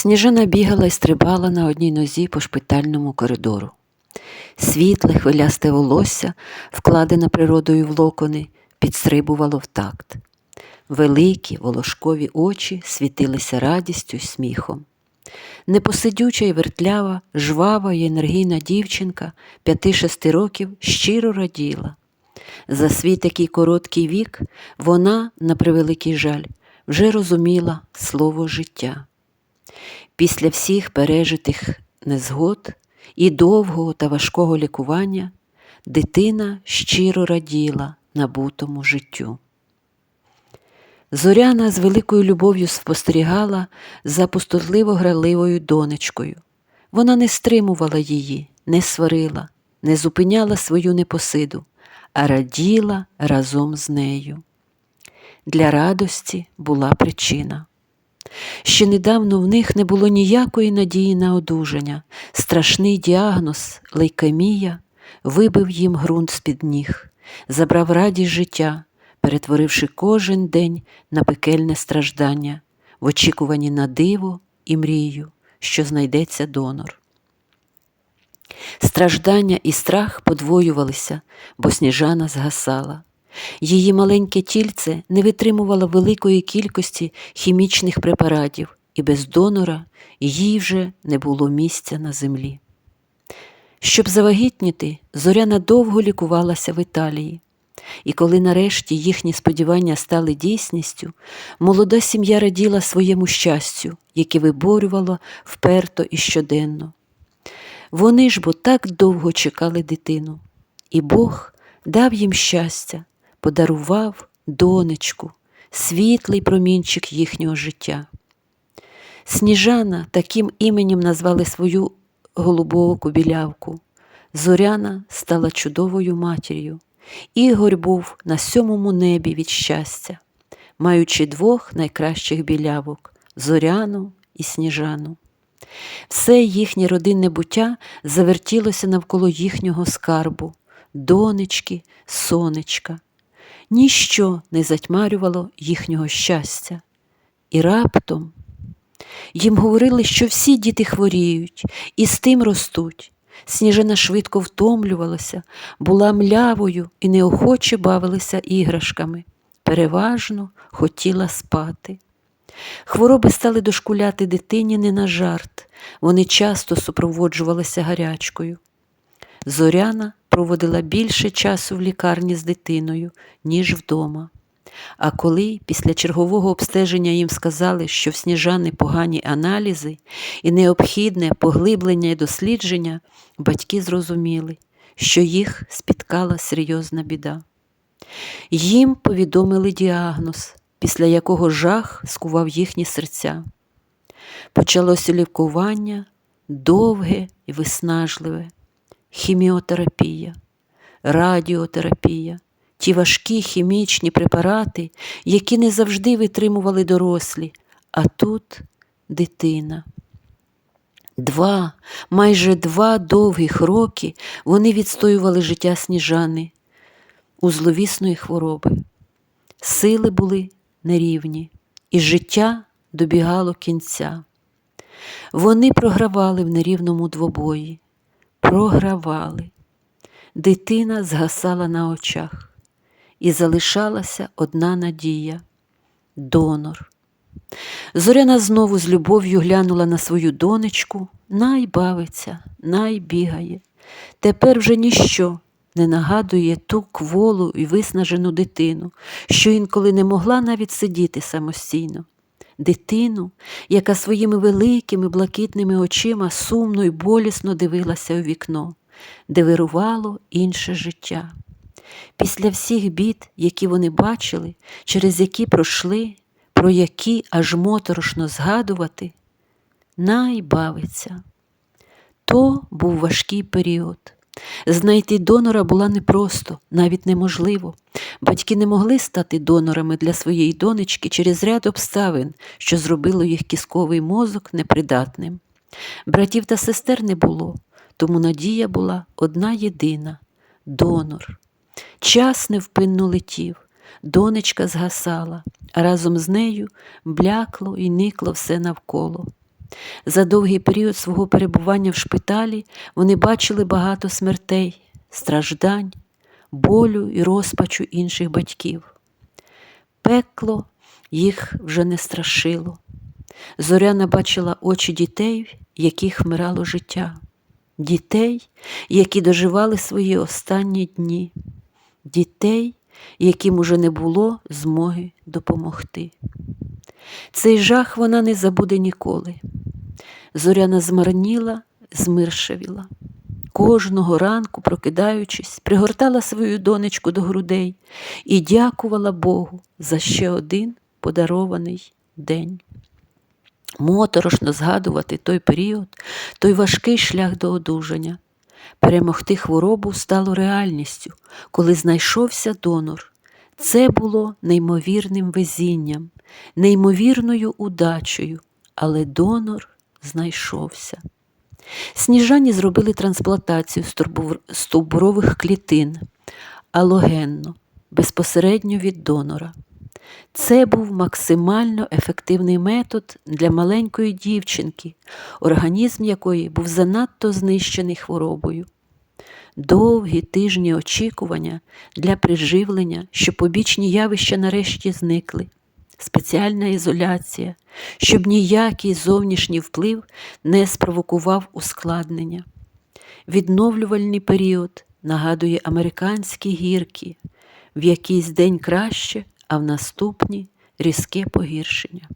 Сніжана бігала і стрибала на одній нозі по шпитальному коридору. Світле, хвилясте волосся, вкладене природою в локони, підстрибувало в такт. Великі волошкові очі світилися радістю й сміхом. Непосидюча й вертлява, жвава й енергійна дівчинка п'яти-шести років щиро раділа. За свій такий короткий вік вона, на превеликий жаль, вже розуміла слово життя. Після всіх пережитих незгод і довгого та важкого лікування дитина щиро раділа набутому життю. Зоряна з великою любов'ю спостерігала за пустотливо граливою донечкою. Вона не стримувала її, не сварила, не зупиняла свою непосиду, а раділа разом з нею. Для радості була причина. Ще недавно в них не було ніякої надії на одужання. Страшний діагноз лейкемія вибив їм ґрунт з-під ніг, забрав радість життя, перетворивши кожен день на пекельне страждання, в очікуванні на диво і мрію, що знайдеться донор. Страждання і страх подвоювалися, бо сніжана згасала. Її маленьке тільце не витримувало великої кількості хімічних препаратів, і без донора їй вже не було місця на землі. Щоб завагітніти, зоряна довго лікувалася в Італії, і коли нарешті їхні сподівання стали дійсністю, молода сім'я раділа своєму щастю, яке виборювало вперто і щоденно. Вони ж бо так довго чекали дитину, і Бог дав їм щастя, подарував донечку, світлий промінчик їхнього життя. Сніжана таким іменем назвали свою голубоку білявку. Зоряна стала чудовою матір'ю. Ігор був на сьомому небі від щастя, маючи двох найкращих білявок зоряну і сніжану. Все їхнє родинне буття завертілося навколо їхнього скарбу, донечки, сонечка. Ніщо не затьмарювало їхнього щастя. І раптом їм говорили, що всі діти хворіють і з тим ростуть. Сніжина швидко втомлювалася, була млявою і неохоче бавилася іграшками. Переважно хотіла спати. Хвороби стали дошкуляти дитині не на жарт, вони часто супроводжувалися гарячкою. Зоряна проводила більше часу в лікарні з дитиною, ніж вдома. А коли після чергового обстеження їм сказали, що в сніжани погані аналізи і необхідне поглиблення і дослідження, батьки зрозуміли, що їх спіткала серйозна біда. Їм повідомили діагноз, після якого жах скував їхні серця. Почалося лікування довге і виснажливе, хіміотерапія, радіотерапія, ті важкі хімічні препарати, які не завжди витримували дорослі, а тут дитина. Два, майже два довгих роки вони відстоювали життя сніжани у зловісної хвороби. Сили були нерівні, і життя добігало кінця. Вони програвали в нерівному двобої, програвали. Дитина згасала на очах, і залишалася одна надія донор. Зоряна знову з любов'ю глянула на свою донечку, най бавиться, най бігає. Тепер вже ніщо не нагадує ту кволу і виснажену дитину, що інколи не могла навіть сидіти самостійно. Дитину, яка своїми великими блакитними очима сумно й болісно дивилася у вікно, де вирувало інше життя. Після всіх бід, які вони бачили, через які пройшли, про які аж моторошно згадувати, найбавиться. То був важкий період. Знайти донора була непросто, навіть неможливо. Батьки не могли стати донорами для своєї донечки через ряд обставин, що зробило їх кісковий мозок непридатним. Братів та сестер не було, тому надія була одна єдина донор. Час невпинно летів, донечка згасала, а разом з нею блякло і никло все навколо. За довгий період свого перебування в шпиталі вони бачили багато смертей, страждань, болю і розпачу інших батьків. Пекло їх вже не страшило. Зоряна бачила очі дітей, яких вмирало життя, дітей, які доживали свої останні дні, дітей, яким уже не було змоги допомогти. Цей жах вона не забуде ніколи. Зоряна змарніла, змиршавіла. Кожного ранку, прокидаючись, пригортала свою донечку до грудей і дякувала Богу за ще один подарований день. Моторошно згадувати той період, той важкий шлях до одужання. Перемогти хворобу стало реальністю, коли знайшовся донор. Це було неймовірним везінням, неймовірною удачею, але донор знайшовся. Сніжані зробили трансплантацію стовбурових клітин алогенно, безпосередньо від донора. Це був максимально ефективний метод для маленької дівчинки, організм якої був занадто знищений хворобою. Довгі тижні очікування для приживлення, що побічні явища нарешті зникли, спеціальна ізоляція, щоб ніякий зовнішній вплив не спровокував ускладнення. Відновлювальний період нагадує американські гірки, в якийсь день краще, а в наступні різке погіршення.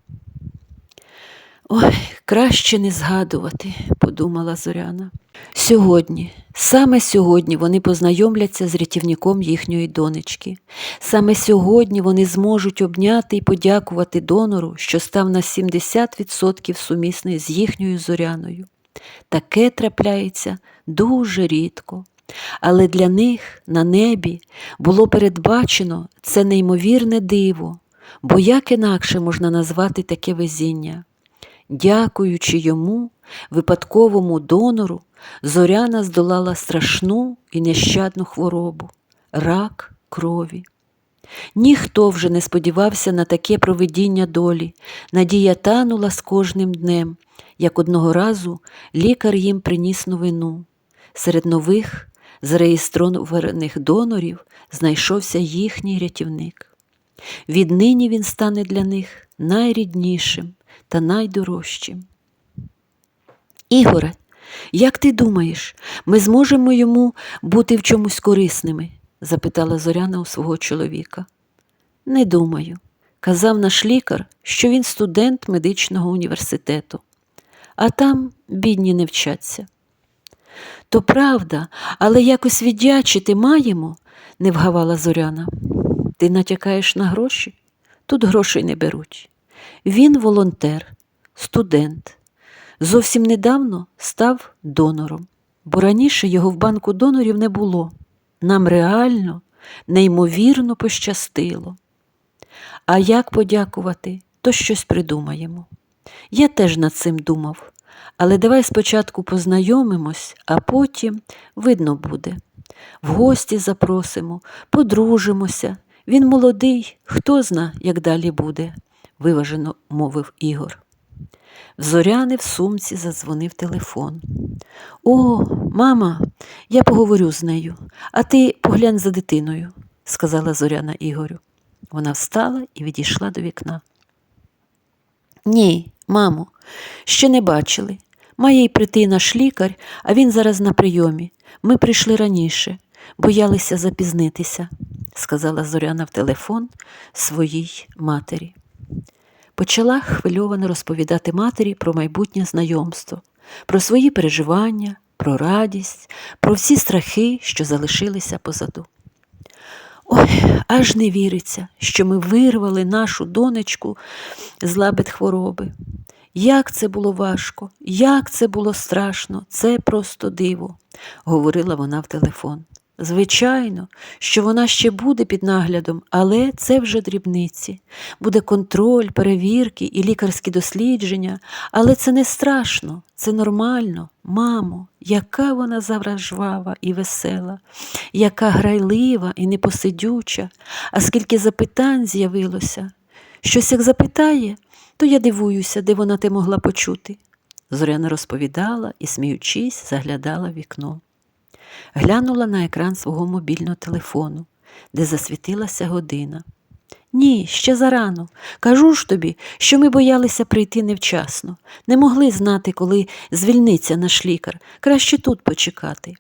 Ой, краще не згадувати, подумала Зоряна. Сьогодні, саме сьогодні вони познайомляться з рятівником їхньої донечки. Саме сьогодні вони зможуть обняти і подякувати донору, що став на 70% сумісний з їхньою зоряною. Таке трапляється дуже рідко. Але для них на небі було передбачено це неймовірне диво, бо як інакше можна назвати таке везіння. Дякуючи йому, випадковому донору, зоряна здолала страшну і нещадну хворобу рак крові. Ніхто вже не сподівався на таке проведіння долі, надія танула з кожним днем, як одного разу лікар їм приніс новину. Серед нових зареєстрованих донорів знайшовся їхній рятівник. Віднині він стане для них найріднішим та найдорожчим. Ігоре, як ти думаєш, ми зможемо йому бути в чомусь корисними? запитала Зоряна у свого чоловіка. Не думаю. Казав наш лікар, що він студент медичного університету, а там бідні не вчаться. То правда, але якось віддячити маємо, не вгавала Зоряна. Ти натякаєш на гроші? Тут грошей не беруть. Він волонтер, студент. Зовсім недавно став донором, бо раніше його в банку донорів не було. Нам реально, неймовірно пощастило. А як подякувати, то щось придумаємо. Я теж над цим думав, але давай спочатку познайомимось, а потім видно буде. В гості запросимо, подружимося. Він молодий, хто зна, як далі буде, виважено мовив Ігор. В зоряни в сумці задзвонив телефон. О, мама, я поговорю з нею, а ти поглянь за дитиною, сказала Зоряна Ігорю. Вона встала і відійшла до вікна. Ні, мамо, ще не бачили. Має й прийти наш лікар, а він зараз на прийомі. Ми прийшли раніше, боялися запізнитися, сказала Зоряна в телефон своїй матері. Почала хвильовано розповідати матері про майбутнє знайомство, про свої переживання, про радість, про всі страхи, що залишилися позаду. Ой, аж не віриться, що ми вирвали нашу донечку з лабет хвороби. Як це було важко, як це було страшно, це просто диво, говорила вона в телефон. Звичайно, що вона ще буде під наглядом, але це вже дрібниці. Буде контроль, перевірки і лікарські дослідження, але це не страшно, це нормально. Мамо, яка вона завражвава і весела, яка грайлива і непосидюча, а скільки запитань з'явилося. Щось як запитає, то я дивуюся, де вона те могла почути. Зоряна розповідала і, сміючись, заглядала в вікно. Глянула на екран свого мобільного телефону, де засвітилася година. Ні, ще зарано. Кажу ж тобі, що ми боялися прийти невчасно, не могли знати, коли звільниться наш лікар. Краще тут почекати.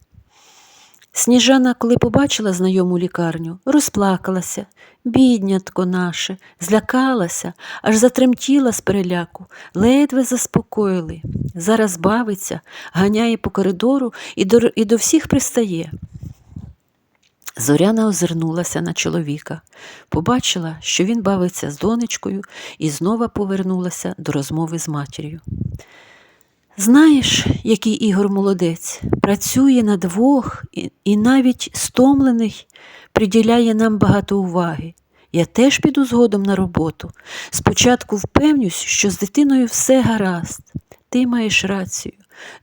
Сніжана, коли побачила знайому лікарню, розплакалася. Біднятко наше, злякалася, аж затремтіла з переляку, ледве заспокоїли. Зараз бавиться, ганяє по коридору і до, і до всіх пристає. Зоряна озирнулася на чоловіка, побачила, що він бавиться з донечкою, і знову повернулася до розмови з матір'ю. Знаєш, який Ігор молодець, працює на двох і, навіть стомлений, приділяє нам багато уваги. Я теж піду згодом на роботу. Спочатку впевнюсь, що з дитиною все гаразд. Ти маєш рацію.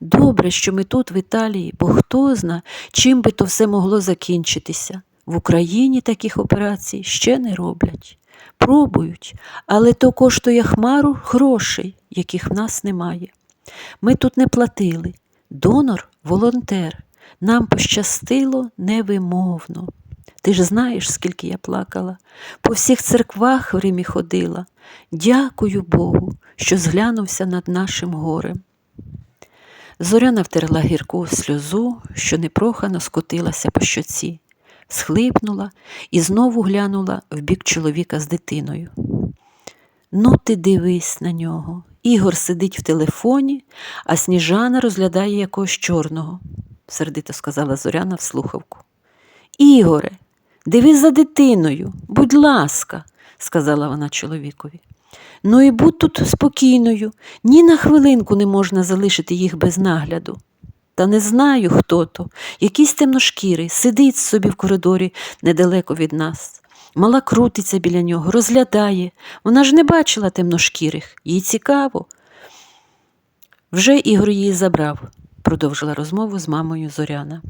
Добре, що ми тут, в Італії, бо хто зна, чим би то все могло закінчитися. В Україні таких операцій ще не роблять. Пробують, але то коштує хмару грошей, яких в нас немає. Ми тут не платили. Донор волонтер. Нам пощастило невимовно. Ти ж знаєш, скільки я плакала. По всіх церквах в Римі ходила. Дякую Богу, що зглянувся над нашим горем. Зоряна втерла гірку сльозу, що непрохано скотилася по щоці, схлипнула і знову глянула в бік чоловіка з дитиною. Ну, ти дивись на нього. Ігор сидить в телефоні, а сніжана розглядає якогось чорного, сердито сказала Зоряна в слухавку. Ігоре, дивись за дитиною, будь ласка, сказала вона чоловікові. Ну і будь тут спокійною, ні на хвилинку не можна залишити їх без нагляду. Та не знаю, хто то, якийсь темношкірий, сидить собі в коридорі недалеко від нас. Мала крутиться біля нього, розглядає. Вона ж не бачила темношкірих, їй цікаво. Вже Ігор її забрав, продовжила розмову з мамою Зоряна.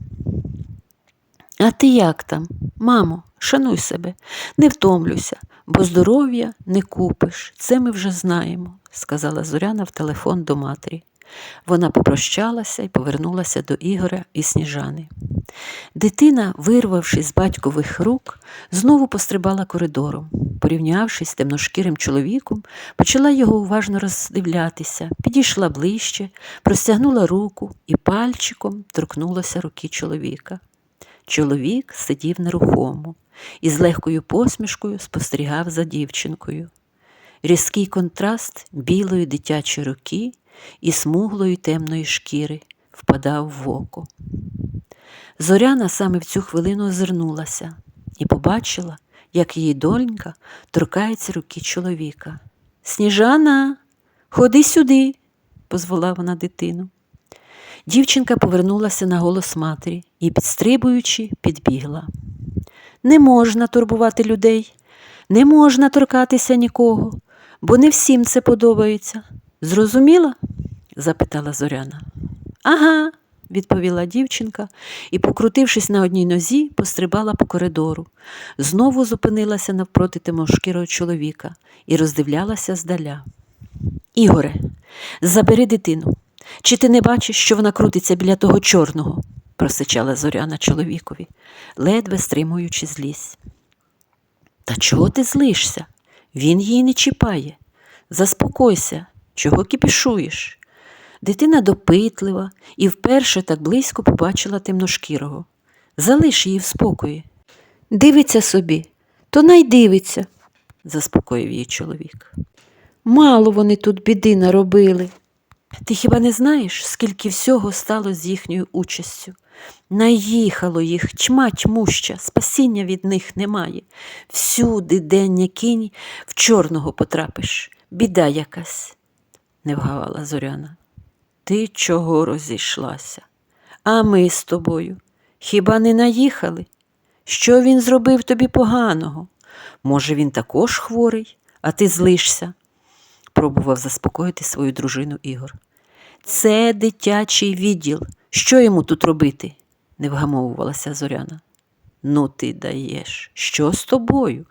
А ти як там? Мамо, шануй себе, не втомлюйся, бо здоров'я не купиш, це ми вже знаємо, сказала Зоряна в телефон до матері. Вона попрощалася і повернулася до Ігоря і Сніжани. Дитина, вирвавшись з батькових рук, знову пострибала коридором. Порівнявшись з темношкірим чоловіком, почала його уважно роздивлятися, підійшла ближче, простягнула руку і пальчиком торкнулася руки чоловіка. Чоловік сидів нерухомо і з легкою посмішкою спостерігав за дівчинкою. Різкий контраст білої дитячої руки і смуглої темної шкіри впадав в око. Зоряна саме в цю хвилину озирнулася і побачила, як її донька торкається руки чоловіка. Сніжана, ходи сюди, позвала вона дитину. Дівчинка повернулася на голос матері і, підстрибуючи, підбігла. Не можна турбувати людей, не можна торкатися нікого, бо не всім це подобається. Зрозуміла? запитала Зоряна. Ага, відповіла дівчинка і, покрутившись на одній нозі, пострибала по коридору. Знову зупинилася навпроти темошкірого чоловіка і роздивлялася здаля. Ігоре, забери дитину. Чи ти не бачиш, що вона крутиться біля того чорного? просичала Зоряна чоловікові, ледве стримуючи злість. Та чого ти злишся? Він її не чіпає. Заспокойся, чого кипішуєш? Дитина допитлива і вперше так близько побачила темношкірого. Залиш її в спокої. Дивиться собі, то най дивиться, заспокоїв її чоловік. Мало вони тут біди наробили. Ти хіба не знаєш, скільки всього стало з їхньою участю? Наїхало їх тьма тьмуща, спасіння від них немає. Всюди день кінь в чорного потрапиш, біда якась, не вгавала Зоряна. Ти чого розійшлася? А ми з тобою. Хіба не наїхали? Що він зробив тобі поганого? Може, він також хворий, а ти злишся? пробував заспокоїти свою дружину Ігор. Це дитячий відділ. Що йому тут робити? не вгамовувалася Зоряна. Ну, ти даєш. Що з тобою?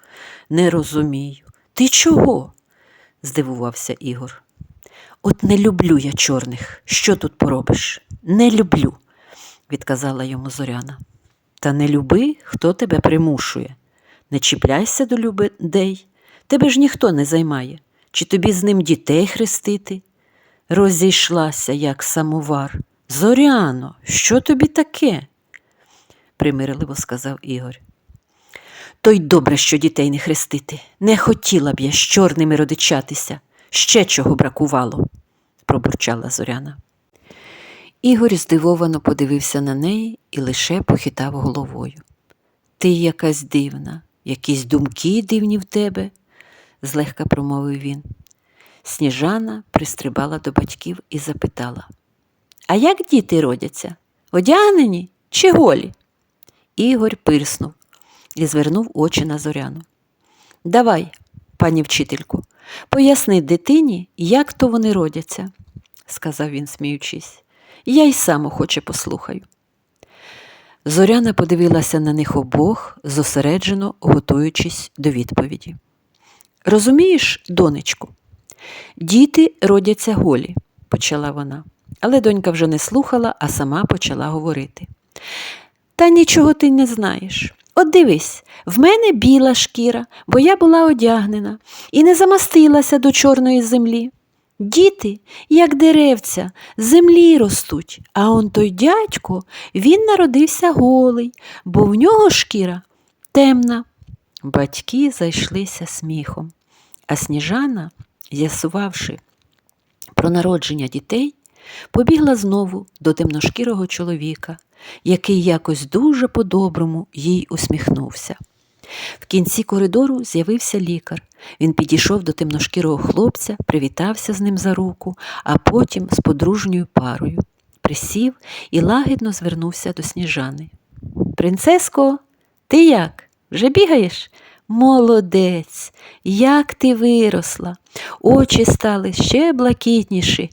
Не розумію. Ти чого? здивувався Ігор. От не люблю я чорних. Що тут поробиш? Не люблю, відказала йому Зоряна. Та не люби, хто тебе примушує. Не чіпляйся до людей, тебе ж ніхто не займає, чи тобі з ним дітей хрестити. Розійшлася, як самовар. Зоряно, що тобі таке? примирливо сказав Ігор. То й добре, що дітей не хрестити. Не хотіла б я з чорними родичатися. Ще чого бракувало, пробурчала Зоряна. Ігор здивовано подивився на неї і лише похитав головою. Ти якась дивна, якісь думки дивні в тебе, злегка промовив він. Сніжана пристрибала до батьків і запитала А як діти родяться? Одягнені чи голі? Ігор пирснув і звернув очі на зоряну. Давай, пані вчительку, поясни дитині, як то вони родяться, сказав він, сміючись. Я й сам охоче послухаю. Зоряна подивилася на них обох, зосереджено готуючись до відповіді. Розумієш, донечку, діти родяться голі, почала вона, але донька вже не слухала, а сама почала говорити. Та нічого ти не знаєш. От дивись, в мене біла шкіра, бо я була одягнена і не замастилася до чорної землі. Діти, як деревця, землі ростуть, а он той дядько, він народився голий, бо в нього шкіра темна. Батьки зайшлися сміхом, а сніжана, з'ясувавши про народження дітей, побігла знову до темношкірого чоловіка, який якось дуже по-доброму їй усміхнувся. В кінці коридору з'явився лікар. Він підійшов до темношкірого хлопця, привітався з ним за руку, а потім з подружньою парою. Присів і лагідно звернувся до сніжани. Принцеско, ти як? Вже бігаєш? Молодець, як ти виросла, очі стали ще блакитніші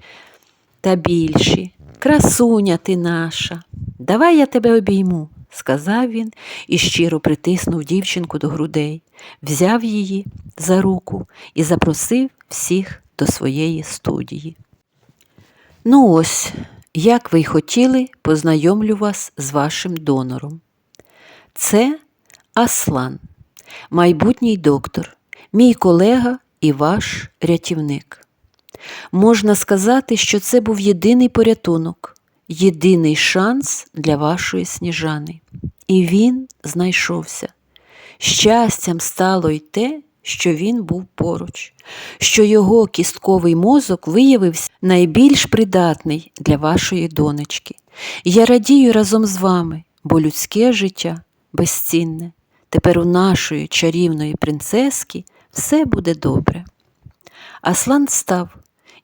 та більші. Красуня ти наша. Давай я тебе обійму, сказав він і щиро притиснув дівчинку до грудей, взяв її за руку і запросив всіх до своєї студії. Ну ось, як ви й хотіли, познайомлю вас з вашим донором. Це Аслан, майбутній доктор, мій колега і ваш рятівник. Можна сказати, що це був єдиний порятунок, єдиний шанс для вашої сніжани. І він знайшовся. Щастям стало й те, що він був поруч, що його кістковий мозок виявився найбільш придатний для вашої донечки. Я радію разом з вами, бо людське життя безцінне. Тепер у нашої чарівної принцески все буде добре. Аслан встав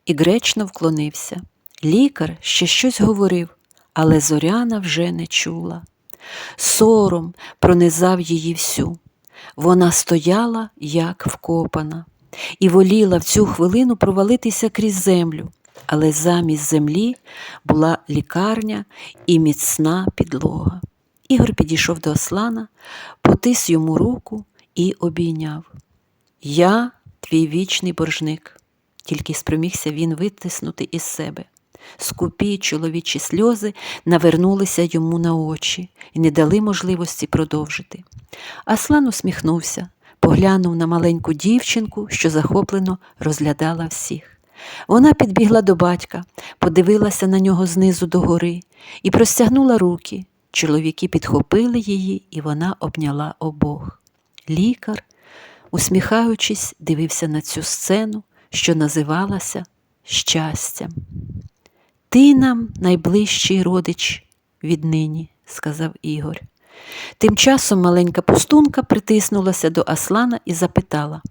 і гречно вклонився. Лікар ще щось говорив, але зоряна вже не чула. Сором пронизав її всю. Вона стояла, як вкопана, і воліла в цю хвилину провалитися крізь землю, але замість землі була лікарня і міцна підлога. Ігор підійшов до Аслана, потис йому руку і обійняв. Я твій вічний боржник, тільки спромігся він витиснути із себе. Скупі чоловічі сльози навернулися йому на очі і не дали можливості продовжити. Аслан усміхнувся, поглянув на маленьку дівчинку, що захоплено розглядала всіх. Вона підбігла до батька, подивилася на нього знизу до гори і простягнула руки. Чоловіки підхопили її, і вона обняла обох. Лікар, усміхаючись, дивився на цю сцену, що називалася щастям. Ти нам найближчий родич віднині, сказав Ігор. Тим часом маленька пустунка притиснулася до Аслана і запитала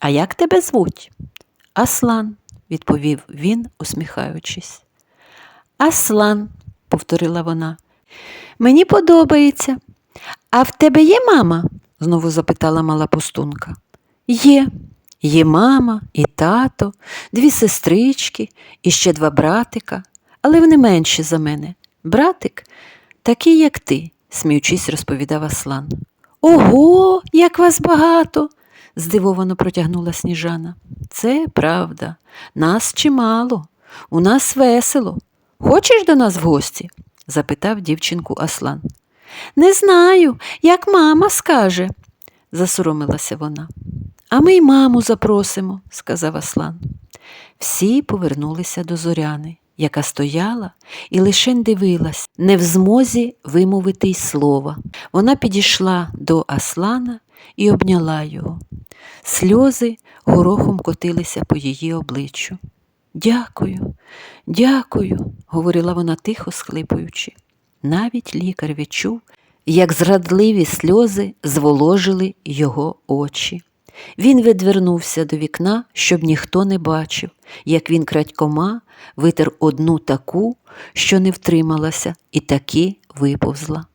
А як тебе звуть? Аслан, відповів він, усміхаючись. Аслан, повторила вона, мені подобається. А в тебе є мама? знову запитала мала пустунка. Є. Є мама і тато, дві сестрички і ще два братика, але вони менші за мене. Братик такий, як ти, сміючись, розповідав Аслан. Ого, як вас багато, здивовано протягнула сніжана. Це правда, нас чимало, У нас весело. Хочеш до нас в гості? запитав дівчинку Аслан. Не знаю, як мама скаже, засоромилася вона. А ми й маму запросимо, сказав Аслан. Всі повернулися до зоряни, яка стояла і лише дивилась, не в змозі вимовити й слова. Вона підійшла до Аслана і обняла його. Сльози горохом котилися по її обличчю. Дякую, дякую, говорила вона тихо схлипуючи. Навіть лікар відчув, як зрадливі сльози зволожили його очі. Він відвернувся до вікна, щоб ніхто не бачив, як він крадькома витер одну таку, що не втрималася, і таки виповзла.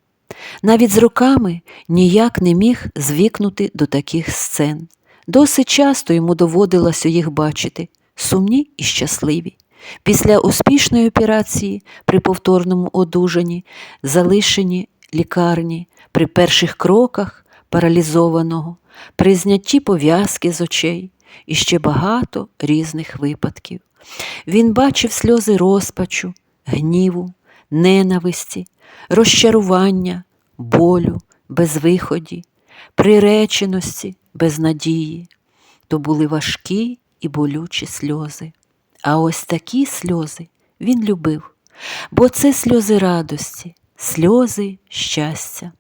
Навіть з руками ніяк не міг звікнути до таких сцен. Досить часто йому доводилося їх бачити, сумні і щасливі. Після успішної операції при повторному одужанні, залишені лікарні, при перших кроках паралізованого, при знятті пов'язки з очей і ще багато різних випадків. Він бачив сльози розпачу, гніву, ненависті, розчарування, болю, безвиході, приреченості, безнадії. То були важкі і болючі сльози. А ось такі сльози він любив, бо це сльози радості, сльози щастя.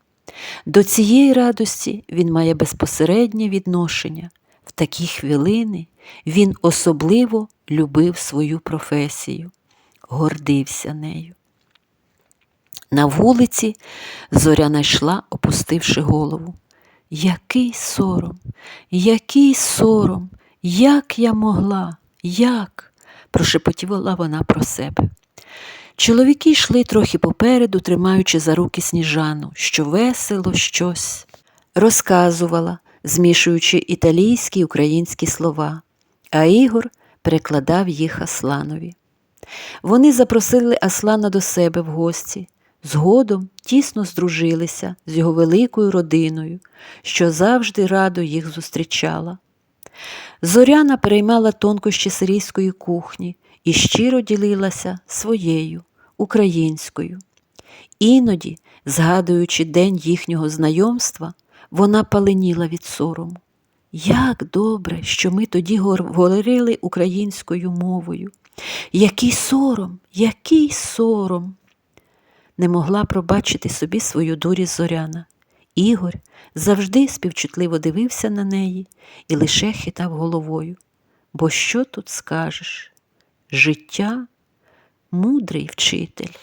До цієї радості він має безпосереднє відношення. В такі хвилини він особливо любив свою професію, гордився нею. На вулиці зоряна йшла, опустивши голову. Який сором, який сором, як я могла, як? прошепотіла вона про себе. Чоловіки йшли трохи попереду, тримаючи за руки сніжану, що весело щось розказувала, змішуючи італійські й українські слова, а Ігор перекладав їх Асланові. Вони запросили Аслана до себе в гості, згодом тісно здружилися з його великою родиною, що завжди радо їх зустрічала. Зоряна переймала тонкощі сирійської кухні і щиро ділилася своєю, українською. Іноді, згадуючи день їхнього знайомства, вона паленіла від сорому. Як добре, що ми тоді говорили українською мовою. Який сором, який сором. Не могла пробачити собі свою дурість зоряна. Ігор завжди співчутливо дивився на неї і лише хитав головою. Бо що тут скажеш? Життя мудрий вчитель.